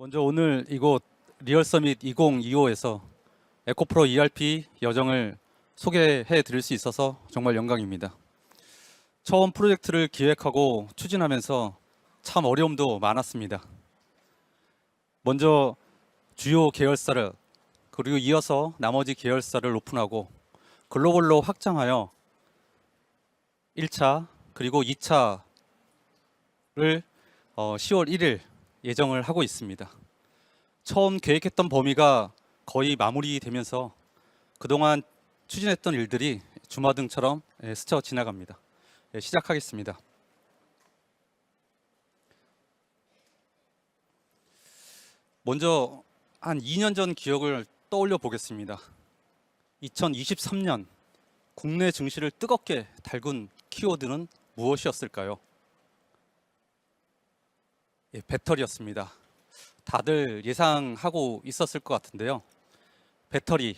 먼저 오늘 이곳 리얼 서밋 2025에서 에코프로 ERP 여정을 소개해 드릴 수 있어서 정말 영광입니다. 처음 프로젝트를 기획하고 추진하면서 참 어려움도 많았습니다. 먼저 주요 계열사를 그리고 이어서 나머지 계열사를 오픈하고 글로벌로 확장하여 1차 그리고 2차를 10월 1일 예정을 하고 있습니다. 처음 계획했던 범위가 거의 마무리되면서 그동안 추진했던 일들이 주마등처럼 예, 스쳐 지나갑니다. 예, 시작하겠습니다. 먼저 한 2년 전 기억을 떠올려 보겠습니다. 2023년 국내 증시를 뜨겁게 달군 키워드는 무엇이었을까요? 예, 배터리였습니다. 다들 예상하고 있었을 것 같은데요. 배터리,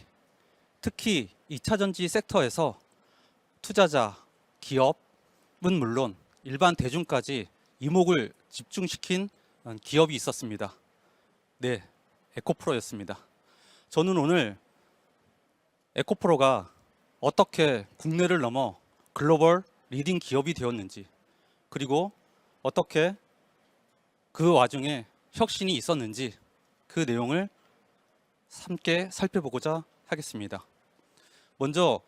특히 2차 전지 섹터에서 투자자, 기업은 물론 일반 대중까지 이목을 집중시킨 기업이 있었습니다. 네, 에코프로였습니다. 저는 오늘 에코프로가 어떻게 국내를 넘어 글로벌 리딩 기업이 되었는지 그리고 어떻게 그 와중에 혁신이 있었는지 그 내용을 함께 살펴보고자 하겠습니다. 먼저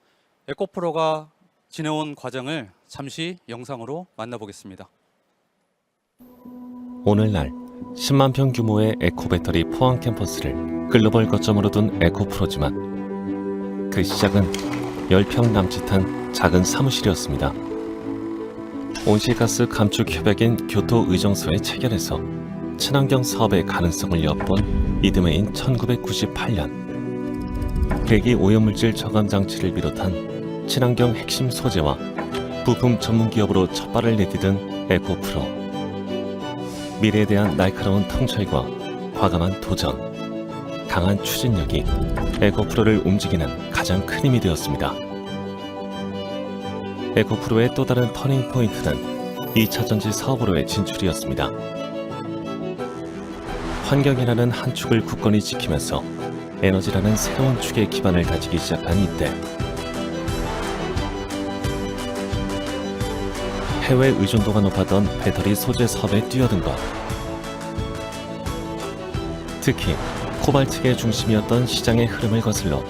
에코프로가 지내온 과정을 잠시 영상으로 만나보겠습니다. 오늘날 10만 평 규모의 에코 배터리 포항 캠퍼스를 글로벌 거점으로 둔 에코프로지만 그 시작은 10평 남짓한 작은 사무실이었습니다. 온실가스 감축 협약인 교토 의정서에 체결해서 친환경 사업의 가능성을 엿본 이듬해인 1998년 대기 오염물질 저감 장치를 비롯한 친환경 핵심 소재와 부품 전문 기업으로 첫 발을 내디딘 에코프로. 미래에 대한 날카로운 통찰과 과감한 도전, 강한 추진력이 에코프로를 움직이는 가장 큰 힘이 되었습니다. 에코프로의 또 다른 터닝 포인트는 2차 전지 사업으로의 진출이었습니다. 환경이라는 한 축을 굳건히 지키면서 에너지라는 새로운 축의 기반을 다지기 시작한 이때 해외 의존도가 높았던 배터리 소재 사업에 뛰어든 것 특히 코발트계 중심이었던 시장의 흐름을 거슬러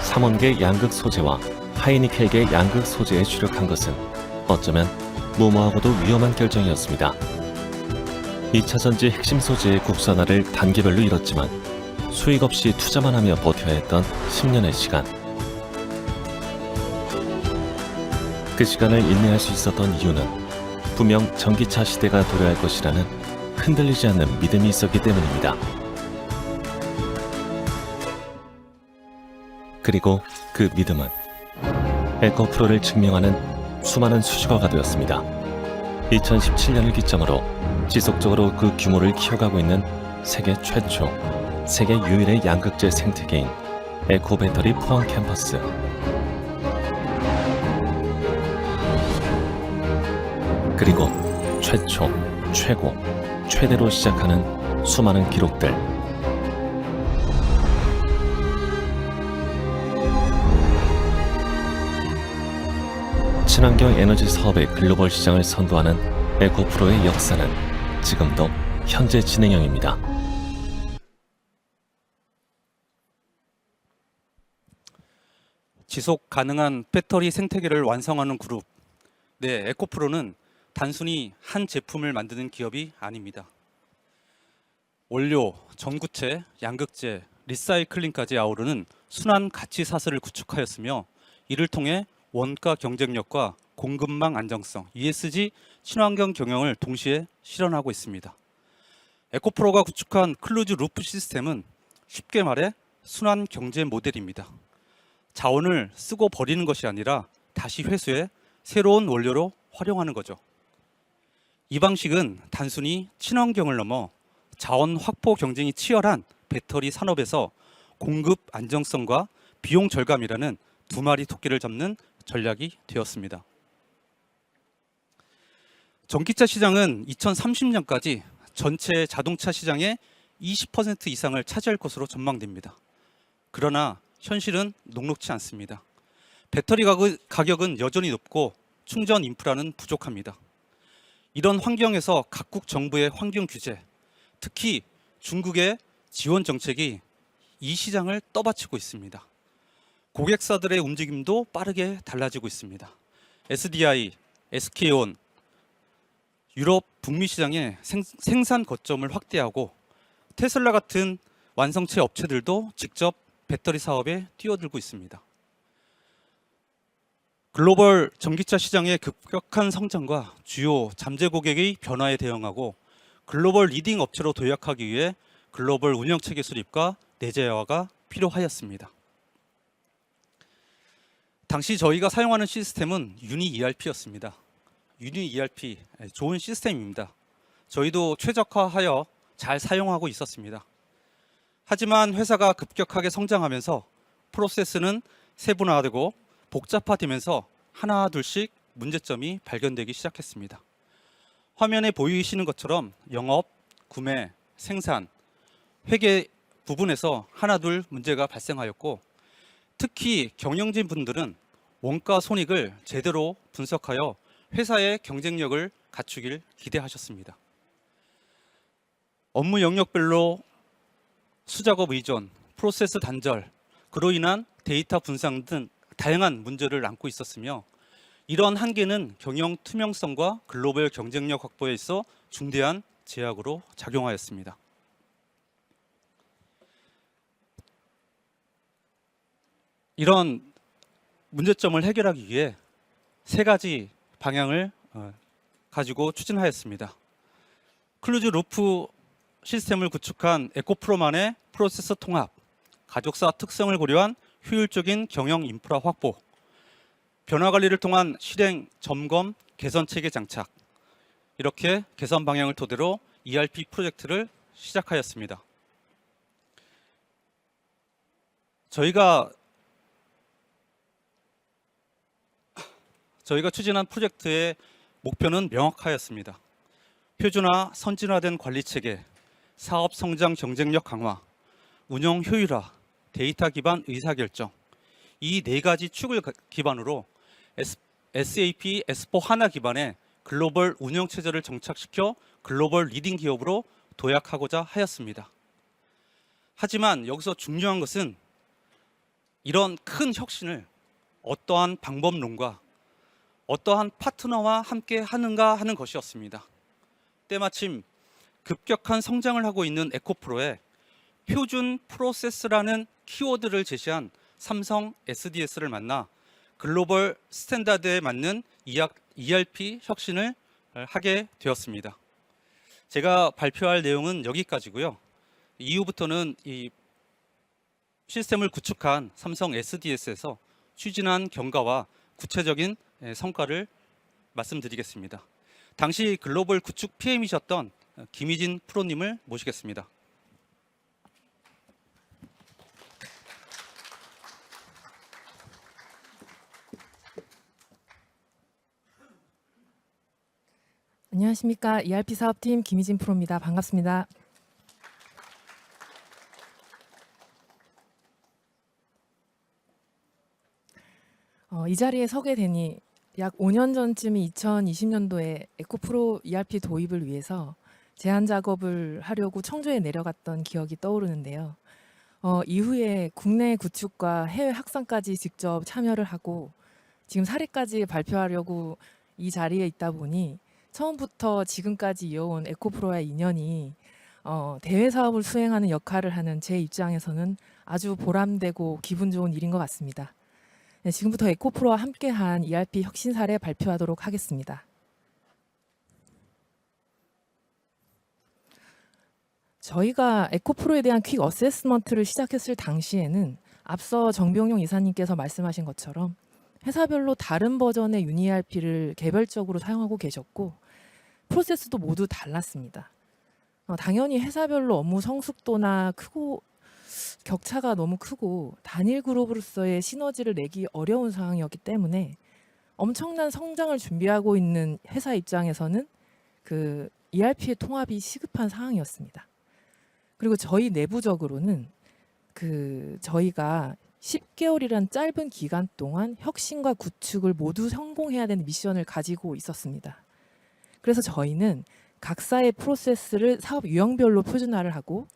삼원계 양극 소재와 하이니켈계 양극 소재에 주력한 것은 어쩌면 무모하고도 위험한 결정이었습니다. 2차 전지 핵심 소재의 국산화를 단계별로 이뤘지만 수익 없이 투자만 하며 버텨야 했던 10년의 시간. 그 시간을 인내할 수 있었던 이유는 분명 전기차 시대가 도래할 것이라는 흔들리지 않는 믿음이 있었기 때문입니다. 그리고 그 믿음은 에코 프로를 증명하는 수많은 수식어가 되었습니다. 2017년을 기점으로 지속적으로 그 규모를 키워가고 있는 세계 최초, 세계 유일의 양극재 생태계인 에코 배터리 포항 캠퍼스. 그리고 최초, 최고, 최대로 시작하는 수많은 기록들. 친환경 에너지 사업의 글로벌 시장을 선도하는 에코프로의 역사는 지금도 현재 진행형입니다. 지속 가능한 배터리 생태계를 완성하는 그룹. 네, 에코프로는 단순히 한 제품을 만드는 기업이 아닙니다. 원료, 전구체, 양극재, 리사이클링까지 아우르는 순환 가치 사슬을 구축하였으며 이를 통해 원가 경쟁력과 공급망 안정성, ESG 친환경 경영을 동시에 실현하고 있습니다. 에코프로가 구축한 클로즈 루프 시스템은 쉽게 말해 순환 경제 모델입니다. 자원을 쓰고 버리는 것이 아니라 다시 회수해 새로운 원료로 활용하는 거죠. 이 방식은 단순히 친환경을 넘어 자원 확보 경쟁이 치열한 배터리 산업에서 공급 안정성과 비용 절감이라는 두 마리 토끼를 잡는 전략이 되었습니다. 전기차 시장은 2030년까지 전체 자동차 시장의 20% 이상을 차지할 것으로 전망됩니다. 그러나 현실은 녹록치 않습니다. 배터리 가격- 가격은 여전히 높고 충전 인프라는 부족합니다. 이런 환경에서 각국 정부의 환경 규제, 특히 중국의 지원 정책이 이 시장을 떠받치고 있습니다. 고객사들의 움직임도 빠르게 달라지고 있습니다. SDI, SK온, 유럽 북미 시장의 생, 생산 거점을 확대하고 테슬라 같은 완성체 업체들도 직접 배터리 사업에 뛰어들고 있습니다. 글로벌 전기차 시장의 급격한 성장과 주요 잠재 고객의 변화에 대응하고 글로벌 리딩 업체로 도약하기 위해 글로벌 운영 체계 수립과 내재화가 필요하였습니다. 당시 저희가 사용하는 시스템은 유니 ERP였습니다. 유니 ERP 좋은 시스템입니다. 저희도 최적화하여 잘 사용하고 있었습니다. 하지만 회사가 급격하게 성장하면서 프로세스는 세분화되고 복잡화되면서 하나 둘씩 문제점이 발견되기 시작했습니다. 화면에 보이시는 것처럼 영업, 구매, 생산, 회계 부분에서 하나 둘 문제가 발생하였고 특히 경영진 분들은 원가 손익을 제대로 분석하여 회사의 경쟁력을 갖추길 기대하셨습니다. 업무 영역별로 수작업 의존, 프로세스 단절, 그로 인한 데이터 분산 등 다양한 문제를 안고 있었으며 이런 한계는 경영 투명성과 글로벌 경쟁력 확보에 있어 중대한 제약으로 작용하였습니다. 이런 문제점을 해결하기 위해 세 가지 방향을 어, 가지고 추진하였습니다. 클루즈 루프 시스템을 구축한 에코프로만의 프로세서 통합, 가족사 특성을 고려한 효율적인 경영 인프라 확보, 변화 관리를 통한 실행, 점검, 개선 체계 장착 이렇게 개선 방향을 토대로 ERP 프로젝트를 시작하였습니다. 저희가 저희가 추진한 프로젝트의 목표는 명확하였습니다. 표준화, 선진화된 관리 체계, 사업 성장 경쟁력 강화, 운영 효율화, 데이터 기반 의사결정 이 네 가지 축을 가- 기반으로 SAP S4 하나 기반의 글로벌 운영 체제를 정착시켜 글로벌 리딩 기업으로 도약하고자 하였습니다. 하지만 여기서 중요한 것은 이런 큰 혁신을 어떠한 방법론과 어떠한 파트너와 함께 하는가 하는 것이었습니다. 때마침 급격한 성장을 하고 있는 에코프로에 표준 프로세스라는 키워드를 제시한 삼성 SDS를 만나 글로벌 스탠다드에 맞는 ERP 혁신을 하게 되었습니다. 제가 발표할 내용은 여기까지고요. 이후부터는 이 시스템을 구축한 삼성 SDS에서 추진한 경과와 구체적인 예, 성과를 말씀드리겠습니다. 당시 글로벌 구축 PM이셨던 김희진 프로님을 모시겠습니다. 안녕하십니까 ERP 사업팀 김희진 프로입니다. 반갑습니다. 어, 이 자리에 서게 되니 약 5년 전쯤이 2020년도에 에코프로 ERP 도입을 위해서 제안 작업을 하려고 청주에 내려갔던 기억이 떠오르는데요. 어, 이후에 국내 구축과 해외 확산까지 직접 참여를 하고 지금 사례까지 발표하려고 이 자리에 있다 보니 처음부터 지금까지 이어온 에코프로와의 인연이 어, 대외 사업을 수행하는 역할을 하는 제 입장에서는 아주 보람되고 기분 좋은 일인 것 같습니다. 네, 지금부터 에코프로와 함께한 ERP 혁신 사례 발표하도록 하겠습니다. 저희가 에코프로에 대한 퀵 어세스먼트를 시작했을 당시에는 앞서 정병용 이사님께서 말씀하신 것처럼 회사별로 다른 버전의 유니RP를 개별적으로 사용하고 계셨고 프로세스도 모두 달랐습니다. 어, 당연히 회사별로 업무 성숙도나 크고 격차가 너무 크고 단일 그룹으로서의 시너지를 내기 어려운 상황이었기 때문에 엄청난 성장을 준비하고 있는 회사 입장에서는 그 ERP의 통합이 시급한 상황이었습니다. 그리고 저희 내부적으로는 그 저희가 10개월이란 짧은 기간 동안 혁신과 구축을 모두 성공해야 되는 미션을 가지고 있었습니다. 그래서 저희는 각사의 프로세스를 사업 유형별로 표준화를 하고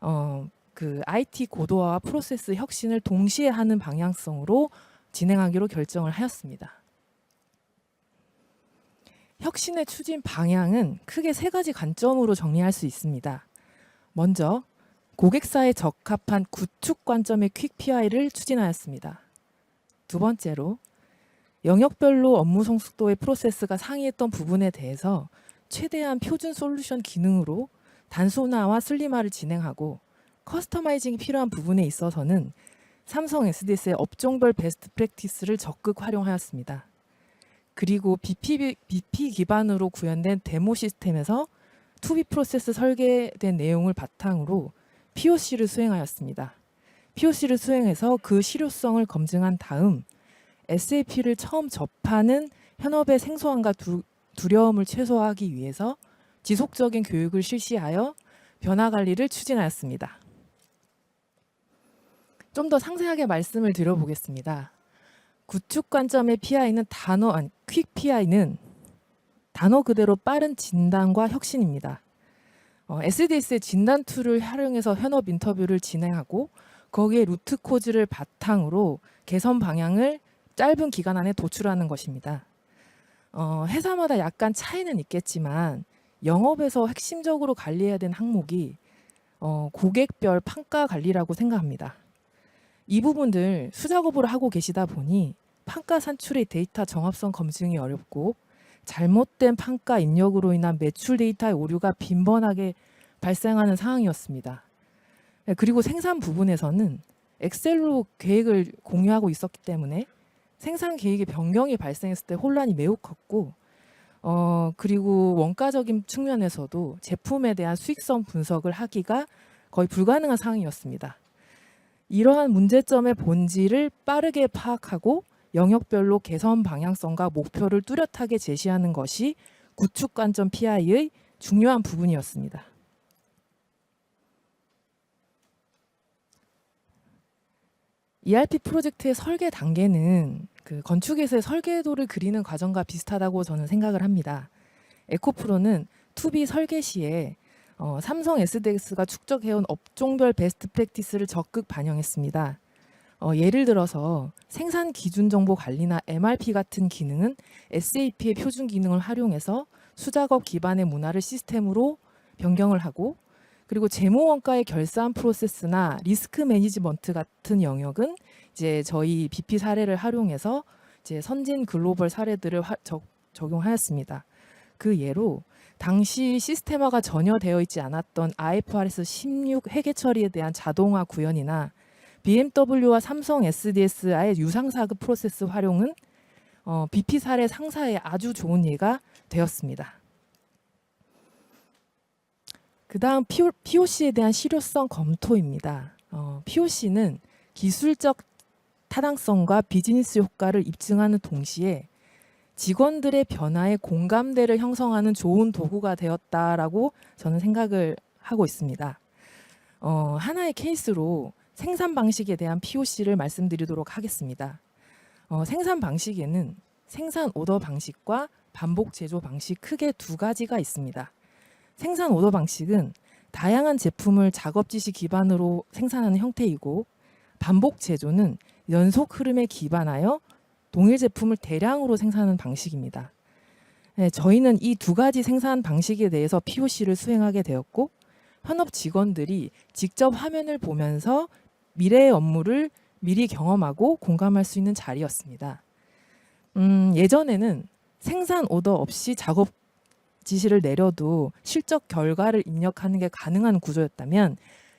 어, 그 IT 고도화와 프로세스 혁신을 동시에 하는 방향성으로 진행하기로 결정을 하였습니다. 혁신의 추진 방향은 크게 세 가지 관점으로 정리할 수 있습니다. 먼저 고객사에 적합한 구축 관점의 퀵 PI를 추진하였습니다. 두 번째로 영역별로 업무 성숙도의 프로세스가 상이했던 부분에 대해서 최대한 표준 솔루션 기능으로 단순화와 슬림화를 진행하고 커스터마이징이 필요한 부분에 있어서는 삼성 SDS의 업종별 베스트 프랙티스를 적극 활용하였습니다. 그리고 BP, BP 기반으로 구현된 데모 시스템에서 투비 프로세스 설계된 내용을 바탕으로 POC를 수행하였습니다. POC를 수행해서 그 실효성을 검증한 다음 SAP를 처음 접하는 현업의 생소함과 두, 두려움을 최소화하기 위해서 지속적인 교육을 실시하여 변화 관리를 추진하였습니다. 좀 더 상세하게 말씀을 드려보겠습니다. 구축 관점의 PI는 단어 아니 퀵 PI는 단어 그대로 빠른 진단과 혁신입니다. 어, SDS의 진단 툴을 활용해서 현업 인터뷰를 진행하고 거기에 루트 코즈를 바탕으로 개선 방향을 짧은 기간 안에 도출하는 것입니다. 어, 회사마다 약간 차이는 있겠지만 영업에서 핵심적으로 관리해야 되는 항목이 어, 고객별 판가 관리라고 생각합니다. 이 부분들 수작업으로 하고 계시다 보니 판가 산출의 데이터 정합성 검증이 어렵고 잘못된 판가 입력으로 인한 매출 데이터의 오류가 빈번하게 발생하는 상황이었습니다. 네, 그리고 생산 부분에서는 엑셀로 계획을 공유하고 있었기 때문에 생산 계획의 변경이 발생했을 때 혼란이 매우 컸고 어 그리고 원가적인 측면에서도 제품에 대한 수익성 분석을 하기가 거의 불가능한 상황이었습니다. 이러한 문제점의 본질을 빠르게 파악하고 영역별로 개선 방향성과 목표를 뚜렷하게 제시하는 것이 구축 관점 PI의 중요한 부분이었습니다. ERP 프로젝트의 설계 단계는 그 건축에서의 설계도를 그리는 과정과 비슷하다고 저는 생각을 합니다. 에코프로는 투비 설계 시에 어, 삼성 SDX가 축적해온 업종별 베스트 프랙티스를 적극 반영했습니다. 어, 예를 들어서 생산 기준 정보 관리나 MRP 같은 기능은 SAP의 표준 기능을 활용해서 수작업 기반의 문화를 시스템으로 변경을 하고 그리고 재무 원가의 결산 프로세스나 리스크 매니지먼트 같은 영역은 이제 저희 BP 사례를 활용해서 이제 선진 글로벌 사례들을 화- 적, 적용하였습니다. 그 예로 당시 시스템화가 전혀 되어 있지 않았던 IFRS 16 회계 처리에 대한 자동화 구현이나 BMW와 삼성 SDS의 유상 사급 프로세스 활용은 어, BP 사례 상사의 아주 좋은 예가 되었습니다. 그 다음 POC에 대한 실효성 검토입니다. 어, POC는 기술적 타당성과 비즈니스 효과를 입증하는 동시에 직원들의 변화에 공감대를 형성하는 좋은 도구가 되었다라고 저는 생각을 하고 있습니다. 어, 하나의 케이스로 생산 방식에 대한 POC를 말씀드리도록 하겠습니다. 어, 생산 방식에는 생산 오더 방식과 반복 제조 방식 크게 두 가지가 있습니다. 생산 오더 방식은 다양한 제품을 작업 지시 기반으로 생산하는 형태이고 반복 제조는 연속 흐름에 기반하여 동일 제품을 대량으로 생산하는 방식입니다. 네, 저희는 이 두 가지 생산 방식에 대해서 POC를 수행하게 되었고 현업 직원들이 직접 화면을 보면서 미래의 업무를 미리 경험하고 공감할 수 있는 자리였습니다. 음, 예전에는 생산 오더 없이 작업 지시를 내려도 실적 결과를 입력하는 게 가능한 구조였다면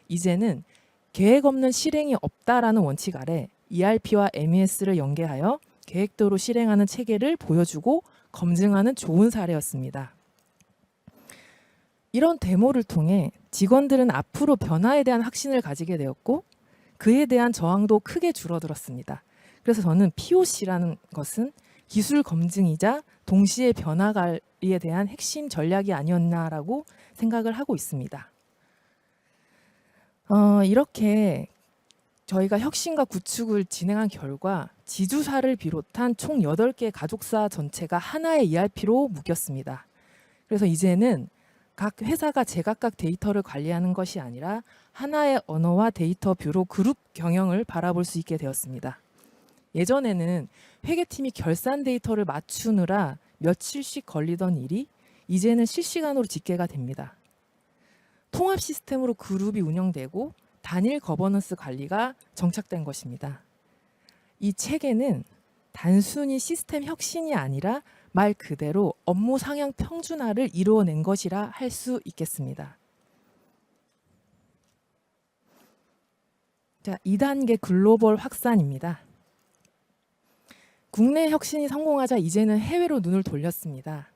이제는 계획 없는 실행이 없다라는 원칙 아래 ERP와 MES를 연계하여 계획대로 실행하는 체계를 보여주고 검증하는 좋은 사례였습니다. 이런 데모를 통해 직원들은 앞으로 변화에 대한 확신을 가지게 되었고 그에 대한 저항도 크게 줄어들었습니다. 그래서 저는 POC라는 것은 기술 검증이자 동시에 변화 관리에 대한 핵심 전략이 아니었나라고 생각을 하고 있습니다. 어, 이렇게 저희가 혁신과 구축을 진행한 결과 지주사를 비롯한 총 8개 가족사 전체가 하나의 ERP로 묶였습니다. 그래서 이제는 각 회사가 제각각 데이터를 관리하는 것이 아니라 하나의 언어와 데이터 뷰로 그룹 경영을 바라볼 수 있게 되었습니다. 예전에는 회계팀이 결산 데이터를 맞추느라 며칠씩 걸리던 일이 이제는 실시간으로 집계가 됩니다. 통합 시스템으로 그룹이 운영되고 단일 거버넌스 관리가 정착된 것입니다. 이 체계는 단순히 시스템 혁신이 아니라 말 그대로 업무 상향 평준화를 이루어낸 것이라 할 수 있겠습니다. 자, 2단계 글로벌 확산입니다. 국내 혁신이 성공하자 이제는 해외로 눈을 돌렸습니다.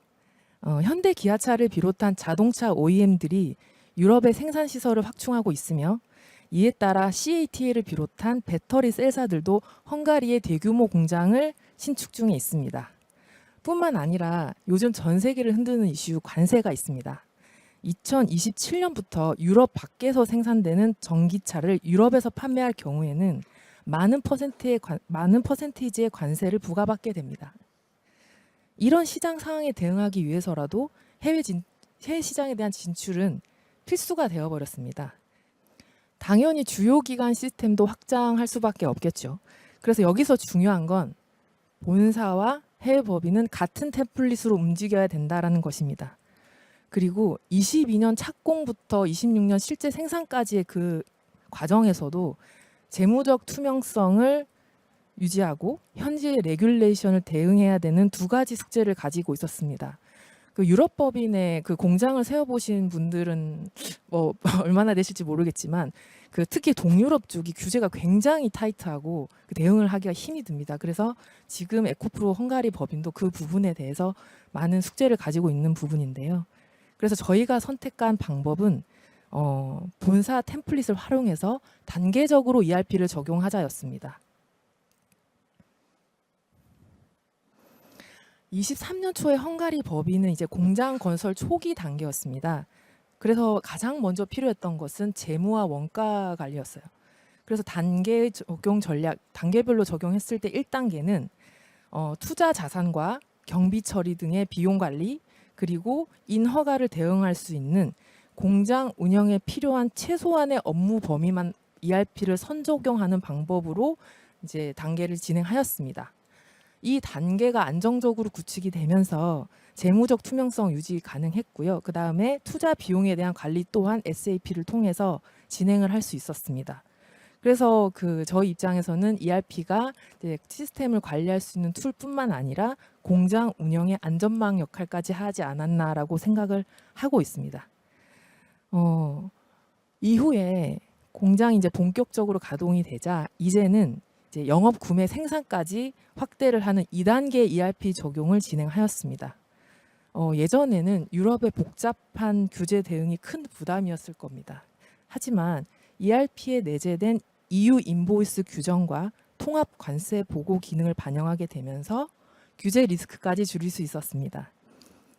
어, 현대 기아차를 비롯한 자동차 OEM들이 유럽의 생산 시설을 확충하고 있으며 이에 따라 CATL을 비롯한 배터리 셀사들도 헝가리의 대규모 공장을 신축 중에 있습니다. 뿐만 아니라 요즘 전 세계를 흔드는 이슈 관세가 있습니다. 2027년부터 유럽 밖에서 생산되는 전기차를 유럽에서 판매할 경우에는 많은 퍼센트의 관, 많은 퍼센테이지의 관세를 부과받게 됩니다. 이런 시장 상황에 대응하기 위해서라도 해외 진, 해외 시장에 대한 진출은 필수가 되어 버렸습니다. 당연히 주요 기관 시스템도 확장할 수밖에 없겠죠. 그래서 여기서 중요한 건 본사와 해외 법인은 같은 템플릿으로 움직여야 된다라는 것입니다. 그리고 22년 착공부터 26년 실제 생산까지의 그 과정에서도 재무적 투명성을 유지하고 현지의 레귤레이션을 대응해야 되는 두 가지 숙제를 가지고 있었습니다. 그 유럽 법인의 그 공장을 세워보신 분들은 뭐 얼마나 되실지 모르겠지만 그 특히 동유럽 쪽이 규제가 굉장히 타이트하고 그 대응을 하기가 힘이 듭니다. 그래서 지금 에코프로 헝가리 법인도 그 부분에 대해서 많은 숙제를 가지고 있는 부분인데요. 그래서 저희가 선택한 방법은 어, 본사 템플릿을 활용해서 단계적으로 ERP를 적용하자였습니다. 23년 초에 헝가리 법인은 이제 공장 건설 초기 단계였습니다. 그래서 가장 먼저 필요했던 것은 재무와 원가 관리였어요. 그래서 단계 적용 전략, 단계별로 적용했을 때 1단계는 어, 투자 자산과 경비 처리 등의 비용 관리, 그리고 인허가를 대응할 수 있는 공장 운영에 필요한 최소한의 업무 범위만 ERP를 선적용하는 방법으로 이제 단계를 진행하였습니다. 이 단계가 안정적으로 구축이 되면서 재무적 투명성 유지 가능했고요. 그 다음에 투자 비용에 대한 관리 또한 SAP를 통해서 진행을 할 수 있었습니다. 그래서 그 저희 입장에서는 ERP가 시스템을 관리할 수 있는 툴뿐만 아니라 공장 운영의 안전망 역할까지 하지 않았나라고 생각을 하고 있습니다. 어, 이후에 공장이 이제 본격적으로 가동이 되자 이제는 이제 영업 구매 생산까지 확대를 하는 2단계 ERP 적용을 진행하였습니다. 어, 예전에는 유럽의 복잡한 규제 대응이 큰 부담이었을 겁니다. 하지만 ERP에 내재된 EU 인보이스 규정과 통합 관세 보고 기능을 반영하게 되면서 규제 리스크까지 줄일 수 있었습니다.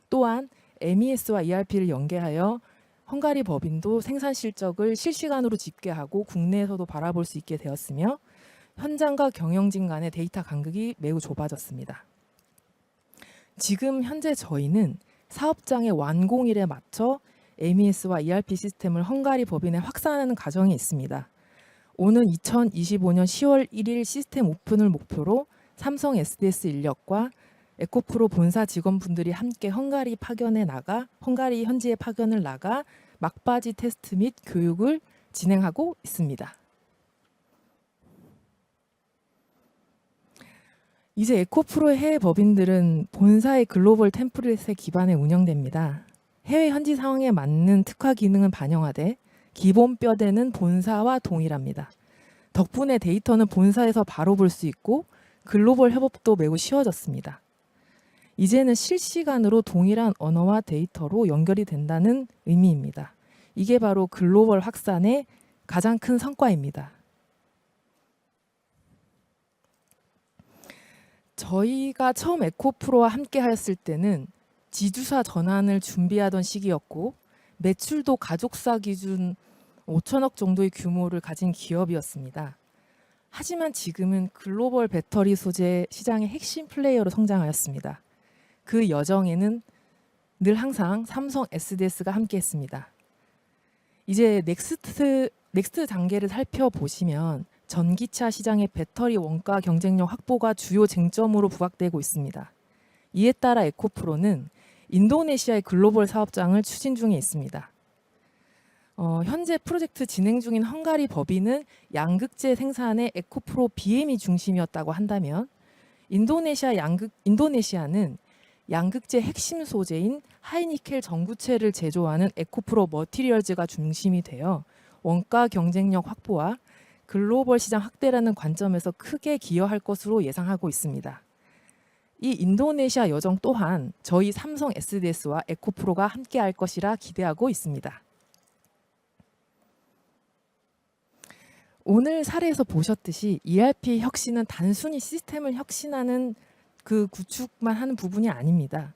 또한 MES와 ERP를 연계하여 헝가리 법인도 생산 실적을 실시간으로 집계하고 국내에서도 바라볼 수 있게 되었으며 현장과 경영진 간의 데이터 간극이 매우 좁아졌습니다. 지금 현재 저희는 사업장의 완공일에 맞춰 MES와 ERP 시스템을 헝가리 법인에 확산하는 과정에 있습니다. 오는 2025년 10월 1일 시스템 오픈을 목표로 삼성 SDS 인력과 에코프로 본사 직원분들이 함께 헝가리 파견에 나가 헝가리 현지에 파견을 나가 막바지 테스트 및 교육을 진행하고 있습니다. 이제 에코프로의 해외 법인들은 본사의 글로벌 템플릿에 기반해 운영됩니다. 해외 현지 상황에 맞는 특화 기능은 반영하되 기본 뼈대는 본사와 동일합니다. 덕분에 데이터는 본사에서 바로 볼 수 있고 글로벌 협업도 매우 쉬워졌습니다. 이제는 실시간으로 동일한 언어와 데이터로 연결이 된다는 의미입니다. 이게 바로 글로벌 확산의 가장 큰 성과입니다. 저희가 처음 에코프로와 함께 하였을 때는 지주사 전환을 준비하던 시기였고 매출도 가족사 기준 5천억 정도의 규모를 가진 기업이었습니다. 하지만 지금은 글로벌 배터리 소재 시장의 핵심 플레이어로 성장하였습니다. 그 여정에는 늘 항상 삼성 SDS가 함께했습니다. 이제 넥스트 넥스트 단계를 살펴보시면 전기차 시장의 배터리 원가 경쟁력 확보가 주요 쟁점으로 부각되고 있습니다. 이에 따라 에코프로는 인도네시아의 글로벌 사업장을 추진 중에 있습니다. 어, 현재 프로젝트 진행 중인 헝가리 법인은 양극재 생산의 에코프로 BM이 중심이었다고 한다면 인도네시아 양극 인도네시아는 양극재 핵심 소재인 하이니켈 전구체를 제조하는 에코프로 머티리얼즈가 중심이 되어 원가 경쟁력 확보와 글로벌 시장 확대라는 관점에서 크게 기여할 것으로 예상하고 있습니다. 이 인도네시아 여정 또한 저희 삼성 SDS와 에코프로가 함께할 것이라 기대하고 있습니다. 오늘 사례에서 보셨듯이 ERP 혁신은 단순히 시스템을 혁신하는 그 구축만 하는 부분이 아닙니다.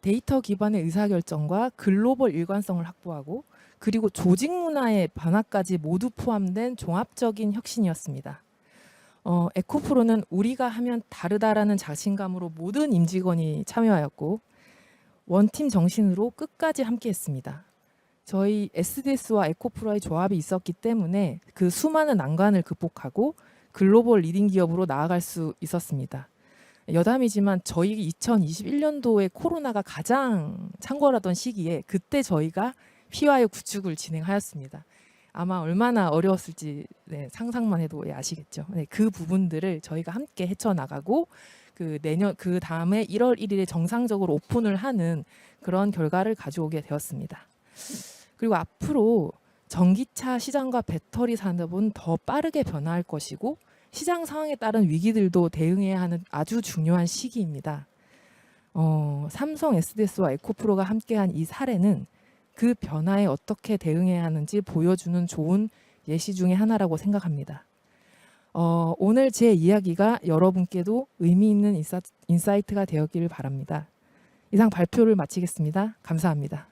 데이터 기반의 의사결정과 글로벌 일관성을 확보하고 그리고 조직 문화의 변화까지 모두 포함된 종합적인 혁신이었습니다. 어, 에코프로는 우리가 하면 다르다라는 자신감으로 모든 임직원이 참여하였고 원팀 정신으로 끝까지 함께했습니다. 저희 SDS와 에코프로의 조합이 있었기 때문에 그 수많은 난관을 극복하고 글로벌 리딩 기업으로 나아갈 수 있었습니다. 여담이지만 저희 2021년도에 코로나가 가장 창궐하던 시기에 그때 저희가 피와의 구축을 진행하였습니다. 아마 얼마나 어려웠을지 네, 상상만 해도 예, 아시겠죠. 네, 그 부분들을 저희가 함께 헤쳐나가고 그 내년 그 다음에 1월 1일에 정상적으로 오픈을 하는 그런 결과를 가져오게 되었습니다. 그리고 앞으로 전기차 시장과 배터리 산업은 더 빠르게 변화할 것이고 시장 상황에 따른 위기들도 대응해야 하는 아주 중요한 시기입니다. 어, 삼성 SDS와 에코프로가 함께한 이 사례는 그 변화에 어떻게 대응해야 하는지 보여주는 좋은 예시 중의 하나라고 생각합니다. 어, 오늘 제 이야기가 여러분께도 의미 있는 인사, 인사이트가 되었기를 바랍니다. 이상 발표를 마치겠습니다. 감사합니다.